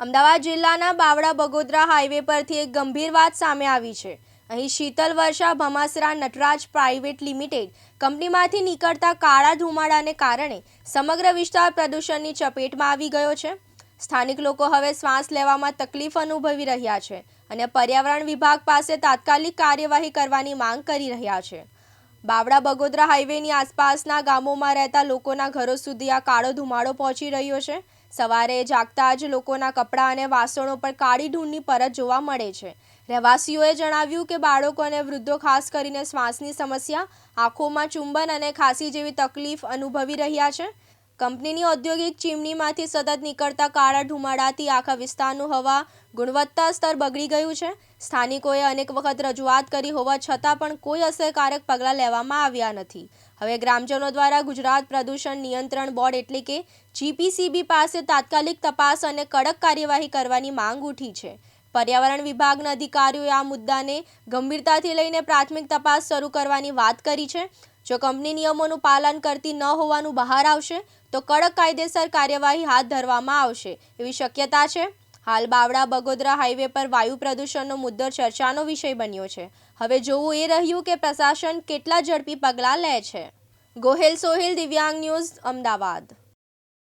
અમદાવાદ જિલ્લાના બાવળા બગોદરા હાઈવે પરથી એક ગંભીર વાત સામે આવી છે. અહીં શીતલ વર્ષા ભમાસરા નટરાજ પ્રાઇવેટ લિમિટેડ કંપનીમાંથી નીકળતા કાળા ધુમાડાને કારણે સમગ્ર વિસ્તાર પ્રદૂષણની ચપેટમાં આવી ગયો છે. સ્થાનિક લોકો હવે શ્વાસ લેવામાં તકલીફ અનુભવી રહ્યા છે અને પર્યાવરણ વિભાગ પાસે તાત્કાલિક કાર્યવાહી કરવાની માંગ કરી રહ્યા છે. બાવળા બગોદરા હાઈવેની આસપાસના ગામોમાં રહેતા લોકોના ઘરો સુધી આ કાળો ધુમાડો પહોંચી રહ્યો છે. સવારે જાગતા જ લોકોના કપડાં અને વાસણો પર કાળી ધૂળની પરત જોવા મળે છે. રહેવાસીઓએ જણાવ્યું કે બાળકો અને વૃદ્ધો ખાસ કરીને શ્વાસની સમસ્યા, આંખોમાં ચુંબન અને ખાંસી જેવી તકલીફ અનુભવી રહ્યા છે. કંપનીની ઔદ્યોગિક ચીમનીમાંથી સતત નીકળતા કાળા ધુમાડાથી આખા વિસ્તારનું હવા ગુણવત્તા સ્તર બગડી ગયું છે. સ્થાનિકોએ અનેક વખત રજૂઆત કરી હોવા છતાં પણ કોઈ અસરકારક પગલાં લેવામાં આવ્યા નથી. હવે ગ્રામજનો દ્વારા ગુજરાત પ્રદૂષણ નિયંત્રણ બોર્ડ એટલે કે જીપીસીબી પાસે તાત્કાલિક તપાસ અને કડક કાર્યવાહી કરવાની માંગ ઉઠી છે. પર્યાવરણ વિભાગના અધિકારીઓએ આ મુદ્દાને ગંભીરતાથી લઈને પ્રાથમિક તપાસ શરૂ કરવાની વાત કરી છે. જો કંપની નિયમોનું પાલન કરતી ન હોવાનું બહાર આવશે તો કડક કાયદેસર કાર્યવાહી હાથ ધરવામાં આવશે. એવી શક્યતા છે? હાલ બાવડા બગોદરા હાઈવે પર વાયુ પ્રદૂષણનો મુદ્દો ચર્ચાનો વિષય બન્યો છે. હવે જોવું એ રહ્યું કે પ્રશાસન કેટલા ઝડપી પગલાં લે છે? ગોહેલ સોહેલ, દિવ્યાંગ ન્યૂઝ, અમદાવાદ.